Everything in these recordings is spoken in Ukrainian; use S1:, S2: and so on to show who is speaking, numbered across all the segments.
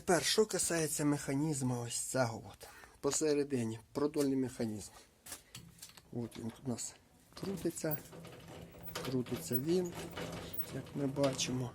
S1: Тепер, що касається механізму ось цього от. Посередині продольний механізм. От він у нас крутиться. Крутиться він, як ми бачимо.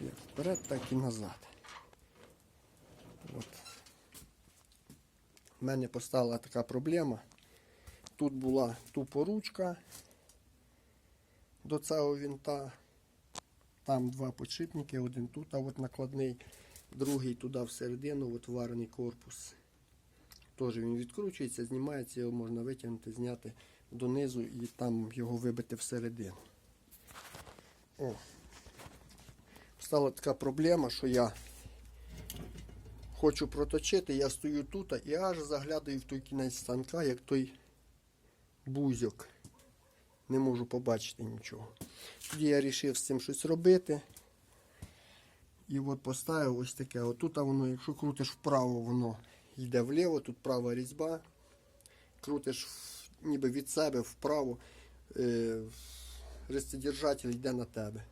S1: Як вперед, так і назад. От. У мене постала така проблема. Тут була тупо ручка до цього винта. Там два подшипники, один тут, а от накладний, другий туди всередину, от варений корпус. Теж він відкручується, знімається, його можна витягнути, зняти донизу і там його вибити всередину. О. Стала така проблема, що я хочу проточити, я стою тут і аж заглядаю в той кінець станка, як той бузьок. Не можу побачити нічого. Тоді я вирішив з цим щось робити. І от поставив ось таке. Отут воно, якщо крутиш вправо, воно йде вліво, тут права різьба. Крутиш ніби від себе вправо, е, рестодержатель йде на тебе.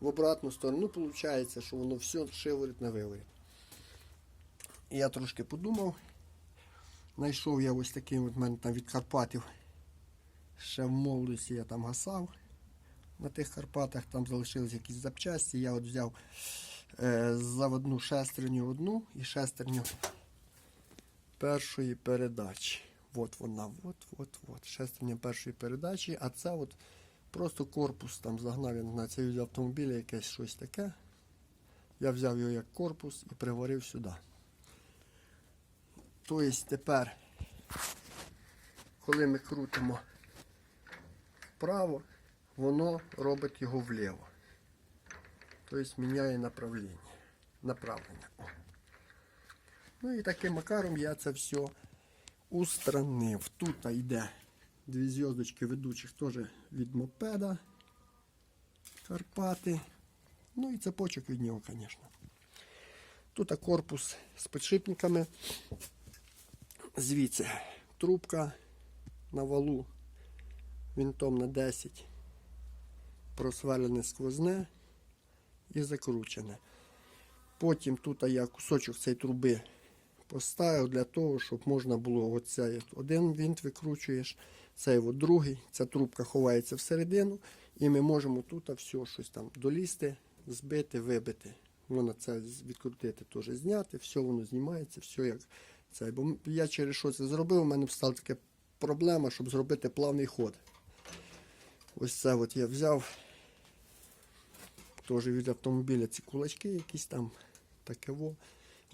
S1: В обратну сторону виходить, що воно все шиворить на виворіт. Я трошки подумав. Знайшов я ось такий от мене там від Карпатів. Ще в молодості я там гасав на тих Карпатах, там залишились якісь запчасті. Я от взяв е, заводну шестерню одну і шестерню першої передачі. От вона, от, от, от. Шестерня першої передачі, а це от просто корпус там загнав, я не знаю, це від автомобіля якесь щось таке. Я взяв його як корпус і приварив сюди. Тобто тепер, коли ми крутимо вправо, воно робить його вліво. Тобто міняє направлення. направлення. Ну і таким макаром я це все устранив. Тут йде дві зв'язочки ведучих теж від мопеда Карпати. Ну і цепочок від нього, звісно. Тут корпус з підшипниками. Звідси трубка на валу винтом на 10 просверлене сквозне і закручене. Потім тут я кусочок цієї труби поставив для того, щоб можна було оцей один винт викручуєш, цей от другий, ця трубка ховається всередину, і ми можемо тут все щось там долізти, збити, вибити. Воно це відкрутити, теж зняти, все воно знімається, все як це. Бо я через що це зробив, у мене стала така проблема, щоб зробити плавний ход. Ось це от я взяв. Теж від автомобіля ці кулачки якісь там таке во.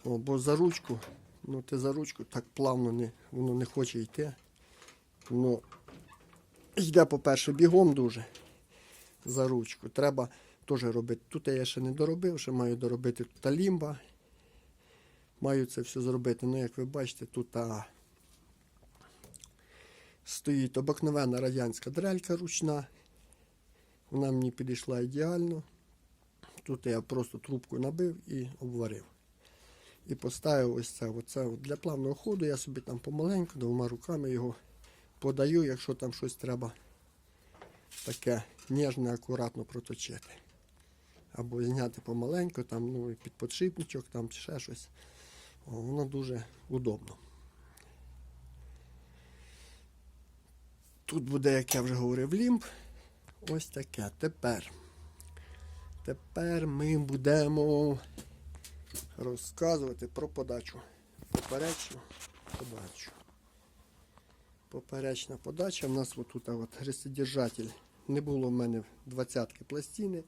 S1: О, бо за ручку, ну ти за ручку так плавно не, воно не хоче йти. Воно йде, по-перше, бігом дуже за ручку. Треба теж робити. Тут я ще не доробив, ще маю доробити тут лімба. Маю це все зробити. Ну, як ви бачите, тут а, стоїть обикновена радянська дрелька ручна. Вона мені підійшла ідеально. Тут я просто трубку набив і обварив. І поставив ось це. Оце для плавного ходу я собі там помаленьку, двома руками його подаю, якщо там щось треба таке ніжне, акуратно проточити. Або зняти помаленьку, там, ну, під подшипничок, там чи ще щось. О, воно дуже удобно. Тут буде, як я вже говорив, лімб. Ось таке. Тепер. Тепер ми будемо розказувати про подачу. Поперечну подачу. Поперечна подача. У нас отут от гристодержатель. Не було в мене 20 пластини.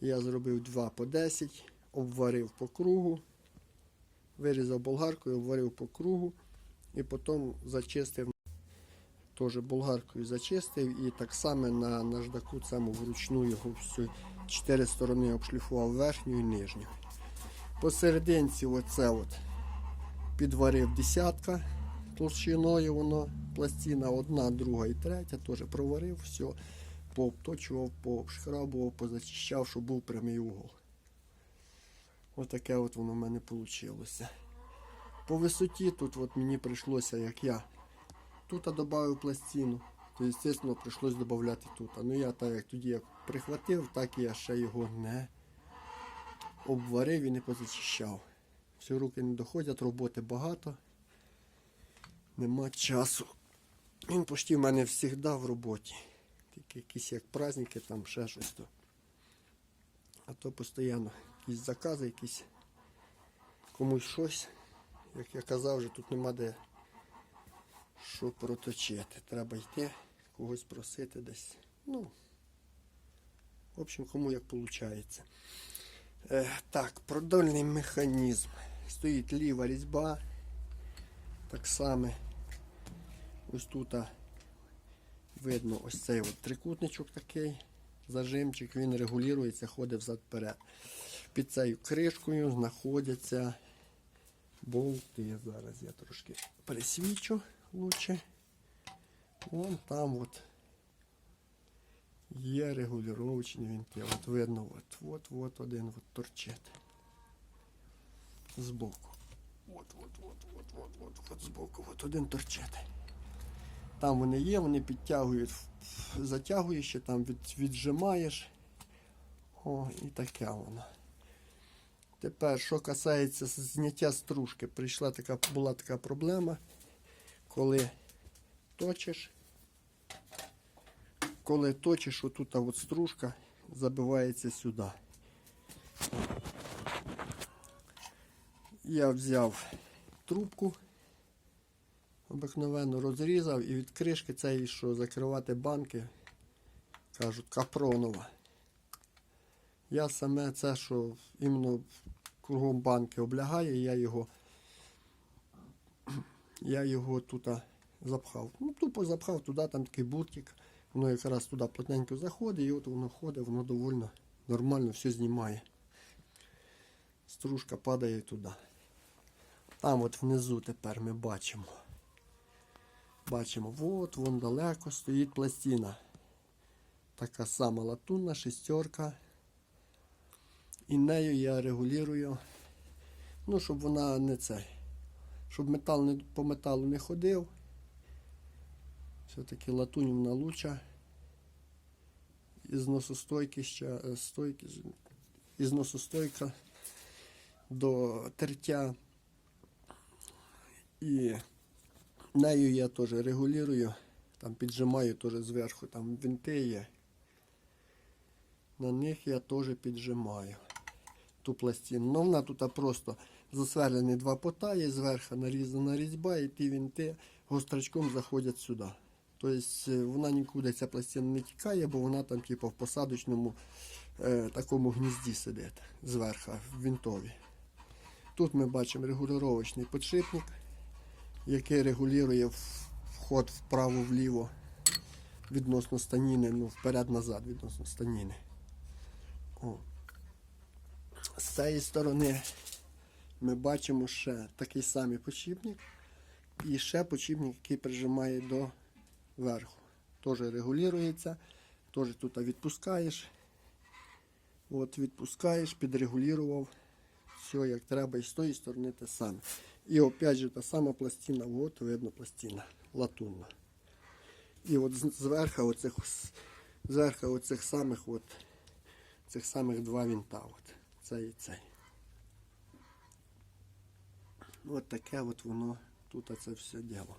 S1: Я зробив 2 по 10, обварив по кругу, вирізав болгаркою, обварив по кругу і потім зачистив. Теж болгаркою зачистив і так само на наждаку цьому вручну його всю чотири сторони обшліфував верхню і нижню. Посерединці оце от підварив десятка толщиною воно, пластина одна, друга і третя, теж проварив, все, пообточував, пообшкрабував, позачищав, щоб був прямий угол. Отаке от воно в мене вийшло. По висоті тут от мені прийшлося, як я тут додав пластину, то, звісно, прийшлось додати тут. Ну я так як тоді як прихватив, так і я ще його не обварив і не позачищав. Всі руки не доходять, роботи багато. Нема часу. Він почти в мене завжди в роботі. Тільки якісь як праздники, там ще щось то. А то постійно якісь закази, якісь комусь щось. Як я казав, вже тут нема де що проточити. Треба йти, когось просити десь. Ну, в общем, кому як виходить. Е, так, продольний механізм. Стоїть ліва різьба. Так само. Ось тут видно ось цей от трикутничок такий. Зажимчик, він регулюється, ходить взад-вперед. Під цією кришкою знаходяться болти. Зараз я трошки пересвічу лучше. Вон там от є регулювачні вінти. От видно, от, от, от один от торчить. Збоку. От, от, от, от, от, от, от збоку, от один торчить. Там вони є, вони підтягують, затягуєш, там від, віджимаєш. О, і таке воно. Тепер, що касається зняття стружки, прийшла така, була така проблема, коли точиш, коли точиш, отут от стружка забивається сюди. Я взяв трубку, обикновенно розрізав і від кришки цієї, що закривати банки, кажуть, капронова. Я саме це, що іменно кругом банки облягає, я його, я його тут запхав. Ну, тупо запхав туди, там такий буртик. Воно якраз туди плотненько заходить, і от воно ходить, воно довольно нормально все знімає. Стружка падає туди. Там от внизу тепер ми бачимо. Бачимо, от вон далеко стоїть пластина. Така сама латунна шестерка. І нею я регулюю, ну, щоб вона не цей, щоб метал не, по металу не ходив. Все-таки латунь вона луча. Із носостойки ще стойки, із носостойка до тертя. І нею я теж регулюю, там піджимаю теж зверху, там винти є. На них я теж піджимаю ту пластину. Ну вона тут просто засверлені два пота, є зверху нарізана різьба, і ті вінти гострачком заходять сюди. Тобто е, вона нікуди ця пластина не тікає, бо вона там типу, в посадочному е, такому гнізді сидить зверху, в вінтові. Тут ми бачимо регулювачний підшипник, який регулює вход вправо-вліво відносно станіни, ну вперед-назад відносно станіни. О. З цієї сторони ми бачимо ще такий самий почіпник і ще почіпник, який прижимає до верху. Теж регулюється, теж тут відпускаєш. От відпускаєш, підрегулював. Все як треба, і з тої сторони те саме. І опять же та сама пластина, от видно пластина латунна. І от зверху оцих, зверху оцих самих от, цих самих два вінта. От, цей і цей. От таке от воно тут це все діло.